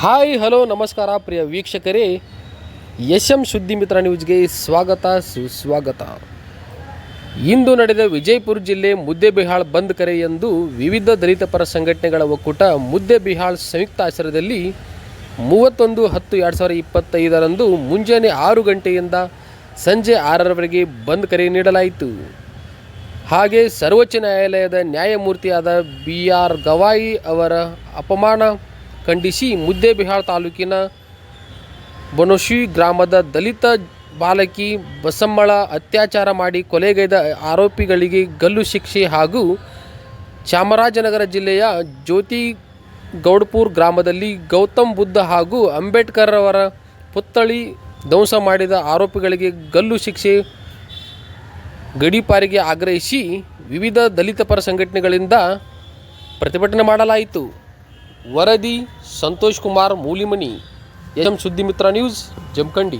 Hi, hello, ನಮಸ್ಕಾರ, ಪ್ರಿಯ ವೀಕ್ಷಕರೇ. S M ಸುದ್ದಿ ಮಿತ್ರ ನ್ಯೂಸ್ಗೆ ಸ್ವಾಗತ, ಸುಸ್ವಾಗತ. ಇಂದು ನಡೆದ ವಿಜಯಪುರ ಜಿಲ್ಲೆ ಮುದ್ದೆಬಿಹಾಳ್ ಬಂದ್ ಕರೆ ಎಂದು ವಿವಿಧ ದಲಿತ ಪರ ಸಂಘಟನೆಗಳ ಒಕ್ಕೂಟ ಮುದ್ದೆಬಿಹಾಳ್ ಸಂಯುಕ್ತ ಆಶ್ರಯದಲ್ಲಿ ಮೂವತ್ತೊಂದು ಹತ್ತು ಎರಡು ಸಾವಿರದ ಇಪ್ಪತ್ತೈದರಂದು ಮುಂಜಾನೆ ಆರು ಗಂಟೆಯಿಂದ ಸಂಜೆ ಆರರವರೆಗೆ ಬಂದ್ ಕರೆ ನೀಡಲಾಯಿತು. ಹಾಗೆ ಸರ್ವೋಚ್ಚ ನ್ಯಾಯಾಲಯದ ನ್ಯಾಯಮೂರ್ತಿಯಾದ ಬಿ ಆರ್ ಗವಾಯಿ ಅವರ ಅಪಮಾನ ಖಂಡಿಸಿ ಮುದ್ದೇಬಿಹಾಳ್ ತಾಲೂಕಿನ ಬನೋಶಿ ಗ್ರಾಮದ ದಲಿತ ಬಾಲಕಿ ಬಸಮ್ಮಳ ಅತ್ಯಾಚಾರ ಮಾಡಿ ಕೊಲೆಗೈದ ಆರೋಪಿಗಳಿಗೆ ಗಲ್ಲು ಶಿಕ್ಷೆ ಹಾಗೂ ಚಾಮರಾಜನಗರ ಜಿಲ್ಲೆಯ ಜ್ಯೋತಿ ಗೌಡ್ಪುರ್ ಗ್ರಾಮದಲ್ಲಿ ಗೌತಮ್ ಬುದ್ಧ ಹಾಗೂ ಅಂಬೇಡ್ಕರ್ ಅವರ ಪುತ್ಥಳಿ ಧ್ವಂಸ ಮಾಡಿದ ಆರೋಪಿಗಳಿಗೆ ಗಲ್ಲು ಶಿಕ್ಷೆ ಗಡೀಪಾರಿಗೆ ಆಗ್ರಹಿಸಿ ವಿವಿಧ ದಲಿತ ಪರ ಸಂಘಟನೆಗಳಿಂದ ಪ್ರತಿಭಟನೆ ಮಾಡಲಾಯಿತು. वरदी संतोष कुमार मोलीमणी एम सुद्धिमित्रा न्यूज जमखंडी.